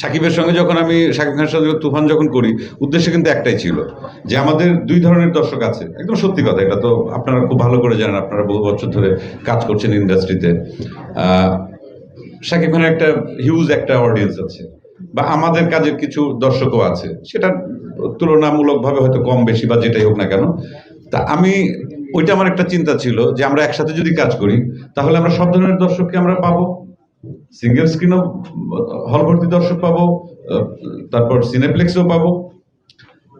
সাকিবের সঙ্গে যখন আমি, সাকিব খানের সঙ্গে তুফান যখন করি, উদ্দেশ্য কিন্তু একটাই ছিল যে আমাদের দুই ধরনের দর্শক আছে। একদম সত্যি কথা, এটা তো আপনারা খুব ভালো করে জানেন, আপনারা বহু বছর ধরে কাজ করছেন ইন্ডাস্ট্রিতে সাকিব খানের একটা হিউজ একটা অডিয়েন্স আছে, বা আমাদের কাজের কিছু দর্শকও আছে, সেটা তুলনামূলকভাবে হয়তো কম বেশি বা যেটাই হোক না কেন। তা আমি, ওইটা আমার একটা চিন্তা ছিল যে আমরা একসাথে যদি কাজ করি, তাহলে আমরা সব ধরনের দর্শককে আমরা পাবো। সিঙ্গেল স্ক্রিনও হল ভর্তি দর্শক পাবো তারপর সিনেপ্লেক্সও পাবো।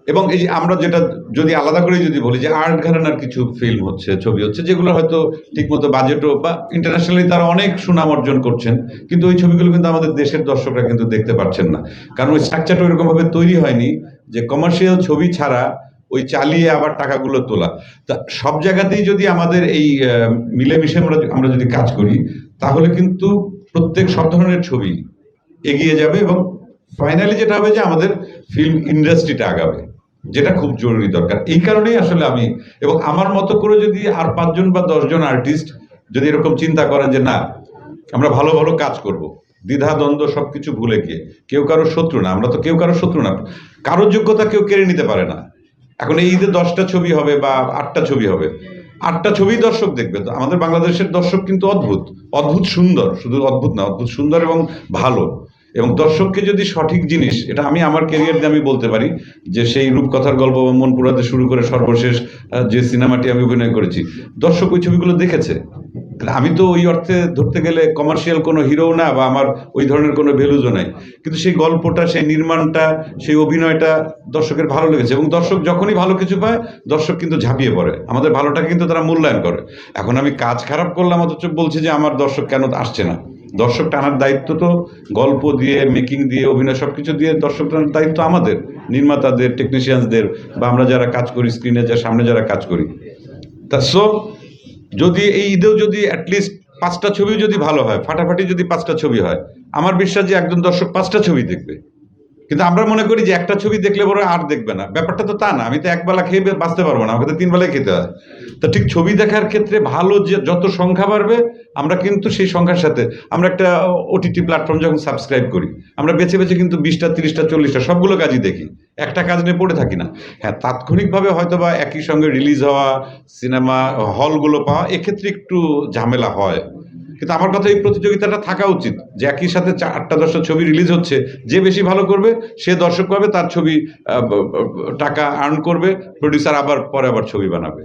এবং এই যে আমরা যেটা যদি আলাদা করে যদি বলি যে আর্ট ঘরানার কিছু ফিল্ম হচ্ছে, ছবি হচ্ছে, যেগুলো হয়তো ঠিকমতো বাজেটও বা ইন্টারন্যাশনালি তারা অনেক সুনাম অর্জন করছেন, কিন্তু ওই ছবিগুলো কিন্তু আমাদের দেশের দর্শকরা কিন্তু দেখতে পাচ্ছেন না। কারণ ওই স্ট্রাকচারটা ওইরকম ভাবে তৈরি হয়নি যে কমার্শিয়াল ছবি ছাড়া ওই চালিয়ে আবার টাকাগুলো তোলা। তা সব জায়গাতেই যদি আমাদের এই মিলেমিশে আমরা আমরা যদি কাজ করি, তাহলে কিন্তু প্রত্যেক সব ধরনের ছবি এগিয়ে যাবে এবং ফাইনালি যেটা হবে যে আমাদের ফিল্ম ইন্ডাস্ট্রিটা আগাবে, যেটা খুব জরুরি দরকার। এই কারণেই আসলে আমি, এবং আমার মতো করে যদি আর পাঁচজন বা দশজন আর্টিস্ট যদি এরকম চিন্তা করেন যে না, আমরা ভালো ভালো কাজ করব, দ্বিধা, দ্বন্দ্ব সবকিছু ভুলে গিয়ে, কেউ কারোর শত্রু না, আমরা তো কেউ কারও শত্রু না, কারোর যোগ্যতা কেউ কেড়ে নিতে পারে না। এখন এই ঈদে দশটা ছবি হবে বা আটটা ছবি হবে আটটা ছবি দর্শক দেখবে। তো আমাদের বাংলাদেশের দর্শক কিন্তু অদ্ভুত। অদ্ভুত সুন্দর। শুধু অদ্ভুত না, অদ্ভুত সুন্দর এবং ভালো। এবং দর্শককে যদি সঠিক জিনিস, এটা আমি আমার ক্যারিয়ার দিয়ে আমি বলতে পারি, যে সেই রূপকথার গল্প মনপুরাতে মন পুরাতে শুরু করে সর্বশেষ যে সিনেমাটি আমি অভিনয় করেছি, দর্শক ওই ছবিগুলো দেখেছে। তাহলে আমি তো ওই অর্থে ধরতে গেলে কমার্শিয়াল কোনো হিরো না বা আমার ওই ধরনের কোনো ভ্যালুজও নাই। কিন্তু সেই গল্পটা, সেই নির্মাণটা, সেই অভিনয়টা দর্শকের ভালো লেগেছে এবং দর্শক যখনই ভালো কিছু পায়, দর্শক কিন্তু ঝাঁপিয়ে পড়ে। আমাদের ভালোটাকে কিন্তু তারা মূল্যায়ন করে। এখন আমি কাজ খারাপ করলাম অথচ বলছি যে আমার দর্শক কেন আসছে না? দর্শক টানার দায়িত্ব তো গল্প দিয়ে মেকিং দিয়ে, অভিনয় সব কিছু দিয়ে দর্শক টানার দায়িত্ব আমাদের, নির্মাতাদের টেকনিশিয়ানসদের বা আমরা যারা কাজ করি স্ক্রিনে যা সামনে যারা কাজ করি। তা সো যদি এই ঈদেও যদি অ্যাটলিস্ট পাঁচটা ছবিও যদি ভালো হয়, ফাটাফাটি যদি পাঁচটা ছবি হয়, আমার বিশ্বাস যে একজন দর্শক পাঁচটা ছবি দেখবে। কিন্তু আমরা মনে করি যে একটা ছবি দেখলে বড় আর দেখবে না। ব্যাপারটা তো তা না, আমি তো একবেলা খেয়ে বাঁচতে পারব না, আমাকে তো তিন খেতে হয়। তো ঠিক ছবি দেখার ক্ষেত্রে ভালো যে, যত সংখ্যা বাড়বে, আমরা কিন্তু সেই সংখ্যার সাথে, আমরা একটা ওটিটি প্ল্যাটফর্ম যখন সাবস্ক্রাইব করি, আমরা বেছে বেছে কিন্তু বিশটা, তিরিশটা, চল্লিশটা, সবগুলো কাজই দেখি। একটা কাজ নিয়ে পড়ে থাকি না। হ্যাঁ তাৎক্ষণিকভাবে হয়তো বা একই সঙ্গে রিলিজ হওয়া সিনেমা হলগুলো পাওয়া, এক্ষেত্রে একটু ঝামেলা হয়। কিন্তু আমার কথা এই প্রতিযোগিতাটা থাকা উচিত। যে একই সাথে আটটা, দশটা ছবি রিলিজ হচ্ছে, যে বেশি ভালো করবে, সে দর্শক পাবে, তার ছবি টাকা আর্ন করবে প্রডিউসার আবার, পরে আবার ছবি বানাবে।